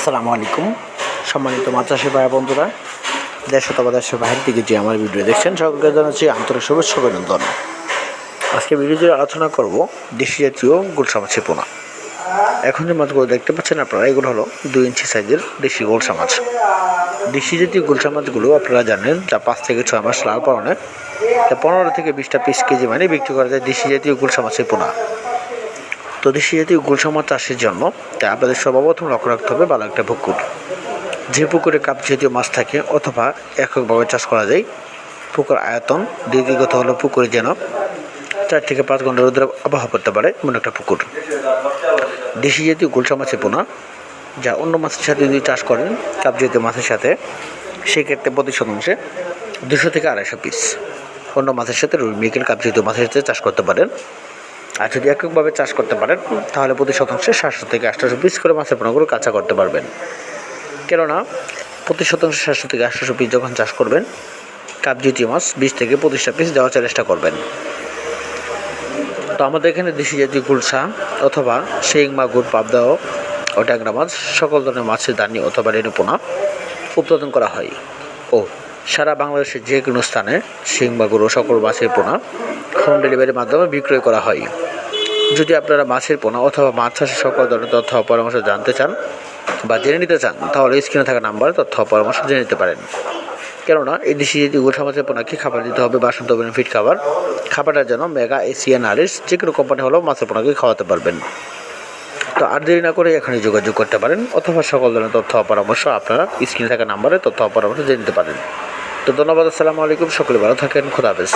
আসসালামু আলাইকুম। সম্মানিত চাষি ভাই বন্ধুরা, দেশ অথবা দেশের বাইরের দিকে যে আমার ভিডিও দেখছেন, সকলকে জানাচ্ছি আন্তরিক শুভেচ্ছা অভিনন্দন। আজকে ভিডিওতে আলোচনা করব দেশি জাতীয় গুলশা মাছের পোনা এখন যে মাছগুলো দেখতে পাচ্ছেন আপনারা, এগুলো হলো দুই ইঞ্চি সাইজের দেশি গোলসা মাছ দেশি জাতীয় গুলশা মাছগুলো আপনারা জানেন, যা পাঁচ থেকে ছয় মাস লাল পালনে তা পনেরো থেকে বিশটা পিস কেজি মানে বিক্রি করা যায় দেশি জাতীয় গুলশা মাছের পোনা তো দেশি জাতীয় গুলশা মাছ চাষের জন্য, তাই আপনাদের সর্বপ্রথম লক্ষ্য রাখতে হবে ভালো একটা পুকুর। যে পুকুরে কাপ জাতীয় মাছ থাকে, অথবা এককভাবে চাষ করা যায়, পুকুর আয়তন দ্বিতীয়ত হলো পুকুরে যেন চার থেকে পাঁচ ঘণ্টা রোদের আবহাওয়া করতে পারে, এমন একটা পুকুর। দেশি জাতীয় গুলশা মাছের পোনা, যা অন্য মাছের সাথে যদি চাষ করেন কাপ জাতীয় মাছের সাথে, সেক্ষেত্রে প্রতি শতাংশে দুশো থেকে আড়াইশো পিস অন্য মাছের সাথে রুই মৃগেল কাপ জাতীয় মাছের সাথে চাষ করতে পারেন। আর যদি এককভাবে চাষ করতে পারেন, তাহলে প্রতি শতাংশে সাতশো থেকে আটশোশো পিস করে মাছের পোনাগুলো কাঁচা করতে পারবেন। কেননা, প্রতি শতাংশ সাতশো থেকে আটশোশো পিস যখন চাষ করবেন কাপ মাছ বিশ থেকে পঁচিশটা পিস দেওয়ার চেষ্টা করবেন। তো আমাদের এখানে দেশি জাতীয় গুলশা অথবা শিং মাগুর পাবদা ও ট্যাংরা মাছ সকল ধরনের মাছের দানি অথবা রেণু পোনা উৎপাদন করা হয়। ও সারা বাংলাদেশের যে কোনো স্থানে শিং মাগুর ও সকল মাছের পোনা হোম ডেলিভারির মাধ্যমে বিক্রয় করা হয়। যদি আপনারা মাছের পোনা অথবা মাছ চাষের সকল ধরনের তথ্য পরামর্শ জানতে চান বা জেনে নিতে চান, তাহলে স্ক্রিনে থাকা নাম্বারে তথ্য পরামর্শ জেনে নিতে পারেন। কেননা, এই দেশি যদি গোঠা মাছের পোনাকে খাবার দিতে হবে, বাসন্ত বেনিফিট খাবার, খাবারটার জন্য মেগা এশিয়ান আরিস যে কোনো কোম্পানি হলেও মাছের পোনাকে খাওয়াতে পারবেন। তো আর দেরি না করে এখানে যোগাযোগ করতে পারেন, অথবা সকল ধরনের তথ্য পরামর্শ আপনারা স্ক্রিনে থাকা নাম্বারে তথ্য পরামর্শ জেনে নিতে পারেন। তো ধন্যবাদ, আসসালামু আলাইকুম, সকলে ভালো থাকেন, খোদা হাফেজ।